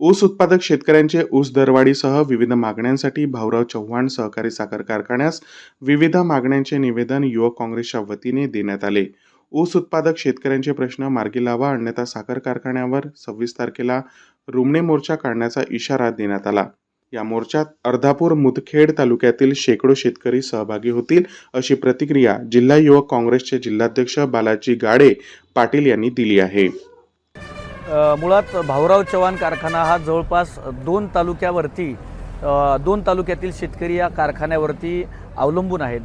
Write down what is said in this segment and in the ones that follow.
ऊस उत्पादक शेतकऱ्यांचे ऊस दरवाढीसह विविध मागण्यांसाठी भाऊराव चव्हाण सहकारी साखर कारखान्यास विविध मागण्यांचे निवेदन युवक काँग्रेसच्या वतीने देण्यात आले. ऊस उत्पादक शेतकऱ्यांचे प्रश्न मार्गी लावा अन्यथा साखर कारखान्यावर सव्वीस तारखेला रुमणे मोर्चा काढण्याचा इशारा देण्यात आला. या मोर्चात अर्धापूर मुदखेड तालुक्यातील शेकडो शेतकरी सहभागी होतील अशी प्रतिक्रिया जिल्हा युवक काँग्रेसचे जिल्हाध्यक्ष बालाजी गाडे पाटील यांनी दिली आहे. मुळात भाऊराव चव्हाण कारखाना हा जवळपास दोन तालुक्यावरती दोन तालुक्यातील शेतकरी या कारखान्यावरती अवलंबून आहेत.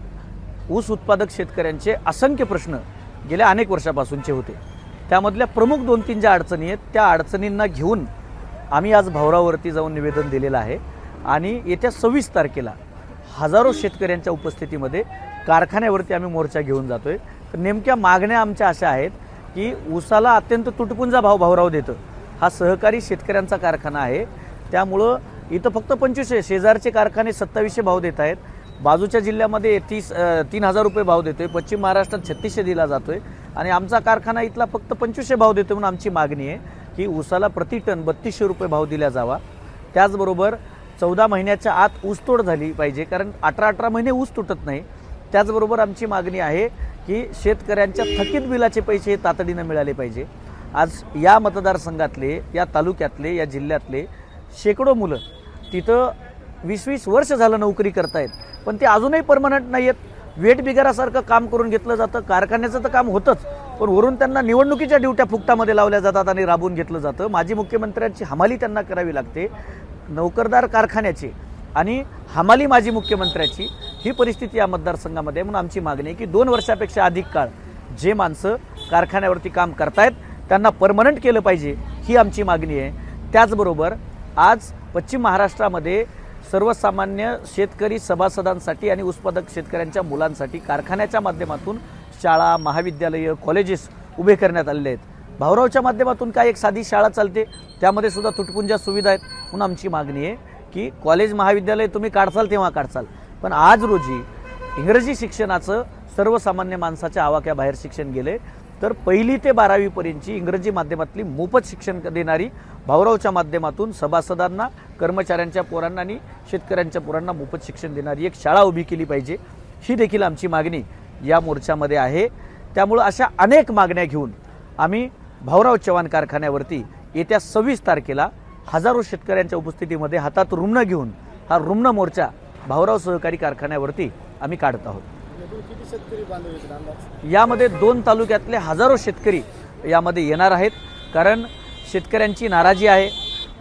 ऊस उत्पादक शेतकऱ्यांचे असंख्य प्रश्न गेल्या अनेक वर्षापासूनचे होते. त्यामधल्या प्रमुख दोन तीन ज्या अडचणी आहेत त्या अडचणींना घेऊन आम्ही आज भाऊरावरती जाऊन निवेदन दिलेलं आहे. आणि येत्या सव्वीस तारखेला हजारो शेतकऱ्यांच्या उपस्थितीमध्ये कारखान्यावरती आम्ही मोर्चा घेऊन जातोय. तर नेमक्या मागण्या आमच्या अशा आहेत की ऊसाला अत्यंत तुटपुंजा भाव भावराव देतं. हा सहकारी शेतकऱ्यांचा कारखाना आहे. त्यामुळं इथं फक्त पंचवीसशे शेजारचे कारखाने सत्तावीसशे भाव देत आहेत. बाजूच्या जिल्ह्यामध्ये तीस तीन हजार रुपये भाव देतोय. पश्चिम महाराष्ट्रात छत्तीसशे दिला जातोय. आणि आमचा कारखाना इथला फक्त पंचवीसशे भाव देतो म्हणून आमची मागणी आहे की ऊसाला प्रति टन बत्तीसशे रुपये भाव दिला जावा. त्याचबरोबर चौदा महिन्याच्या आत ऊसतोड झाली पाहिजे. कारण अठरा अठरा महिने ऊस तुटत नाही. त्याचबरोबर आमची मागणी आहे की शेतकऱ्यांच्या थकीत बिलाचे पैसे तातडीनं मिळाले पाहिजे. आज या मतदारसंघातले या तालुक्यातले या जिल्ह्यातले शेकडो मुलं तिथं वीस वीस वर्ष झालं नोकरी करतायत पण ते अजूनही परमनंट नाही आहेत वेट बिगारासारखं काम करून घेतलं जातं कारखान्याचं तर काम होतंच पण वरून त्यांना निवडणुकीच्या ड्युट्या फुकटामध्ये लावल्या जातात आणि राबवून घेतलं जातं. माजी मुख्यमंत्र्यांची हमाली त्यांना करावी लागते. नोकरदार कारखान्याची आणि हमाली माजी मुख्यमंत्र्याची ही परिस्थिती या मतदारसंघामध्ये म्हणून आमची मागणी आहे की दोन वर्षापेक्षा अधिक काळ जे माणसं कारखान्यावरती काम करतायत त्यांना परमनंट केलं पाहिजे ही आमची मागणी आहे. त्याचबरोबर आज पश्चिम महाराष्ट्रामध्ये सर्वसामान्य शेतकरी सभासदांसाठी आणि उत्पादक शेतकऱ्यांच्या मुलांसाठी कारखान्याच्या माध्यमातून शाळा महाविद्यालयं कॉलेजेस उभे करण्यात आलेले आहेत. भाऊरावच्या माध्यमातून काय एक साधी शाळा चालते त्यामध्ये सुद्धा तुटपुंजा सुविधा आहेत. म्हणून आमची मागणी आहे की कॉलेज महाविद्यालय तुम्ही काढसाल तेव्हा काढसाल. पण आज रोजी इंग्रजी शिक्षणाचं सर्वसामान्य माणसाच्या आवाक्याबाहेर शिक्षण गेले तर पहिली ते बारावीपर्यंतची इंग्रजी माध्यमातली मोफत शिक्षण देणारी भाऊरावच्या माध्यमातून सभासदांना कर्मचाऱ्यांच्या पोरांना आणि शेतकऱ्यांच्या पोरांना मोफत शिक्षण देणारी एक शाळा उभी केली पाहिजे. ही देखील आमची मागणी या मोर्चामध्ये आहे. त्यामुळं अशा अनेक मागण्या घेऊन आम्ही भाऊराव चव्हाण कारखान्यावरती येत्या सव्वीस तारखेला हजारो शेतकऱ्यांच्या उपस्थितीमध्ये हातात रुग्ण घेऊन हा रुग्ण मोर्चा भाऊराव सहकारी कारखान्यावरती आम्ही काढत आहोत. यामध्ये दोन तालुक्यातले हजारो शेतकरी यामध्ये येणार आहेत. कारण शेतकऱ्यांची नाराजी आहे.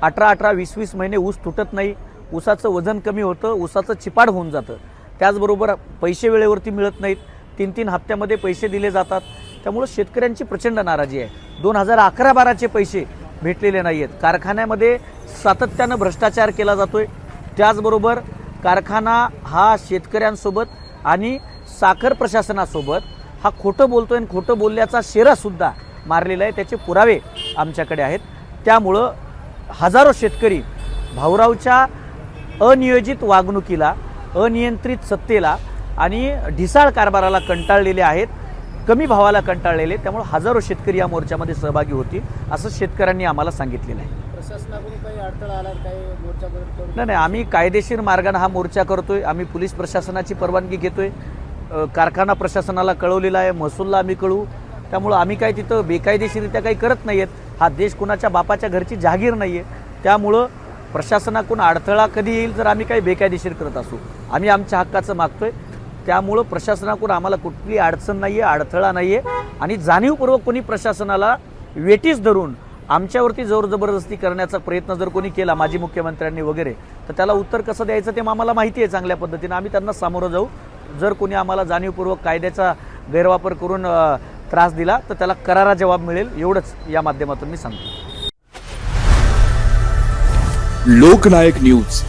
अठरा अठरा वीस वीस महिने ऊस तुटत नाही. ऊसाचं वजन कमी होतं. ऊसाचं चिपाड होऊन जातं. त्याचबरोबर पैसे वेळेवरती मिळत नाहीत. तीन तीन हप्त्यामध्ये पैसे दिले जातात. त्यामुळं शेतकऱ्यांची प्रचंड नाराजी आहे. दोन हजार अकरा बाराचे पैसे भेटलेले नाही आहेत कारखान्यामध्ये सातत्यानं भ्रष्टाचार केला जातोय. त्याचबरोबर कारखाना हा शेतकऱ्यांसोबत आणि साखर प्रशासनासोबत हा खोटं बोलतोय आणि खोटं बोलल्याचा शेरासुद्धा मारलेला आहे. त्याचे पुरावे आमच्याकडे आहेत. त्यामुळं हजारो शेतकरी भाऊरावच्या अनियोजित वागणुकीला अनियंत्रित सत्तेला आणि ढिसाळ कारभाराला कंटाळलेले आहेत कमी भावाला कंटाळलेले त्यामुळे हजारो शेतकरी या मोर्चामध्ये सहभागी होतील असं शेतकऱ्यांनी आम्हाला सांगितलेलं आहे. प्रशासनाकडून काही अडथळा आला काही मोर्चा नाही नाही आम्ही कायदेशीर मार्गाने हा मोर्चा करतोय. आम्ही पोलीस प्रशासनाची परवानगी घेतोय. कारखाना प्रशासनाला कळवलेला आहे महसूलला आम्ही कळवू. त्यामुळं आम्ही काय तिथं बेकायदेशीरित्या काही करत नाही आहेत हा देश कुणाच्या बापाच्या घरची जहागीर नाही आहे त्यामुळं प्रशासनाकडून अडथळा कधी येईल जर आम्ही काही बेकायदेशीर करत असू. आम्ही आमच्या हक्काचं मागतोय. त्यामुळं प्रशासनाकडून आम्हाला कुठली अडचण नाही आहे अडथळा नाही आहे आणि जाणीवपूर्वक कोणी प्रशासनाला वेटीस धरून आमच्यावरती जोर जबरदस्ती करण्याचा प्रयत्न जर कोणी केला माजी मुख्यमंत्र्यांनी वगैरे तर त्याला उत्तर कसं द्यायचं ते आम्हाला माहिती आहे चांगल्या पद्धतीनं. आम्ही त्यांना सामोरं जाऊ. जर कोणी आम्हाला जाणीवपूर्वक कायद्याचा गैरवापर करून त्रास दिला तर त्याला करारा जबाब मिळेल एवढंच या माध्यमातून मी सांगतो. लोकनायक न्यूज.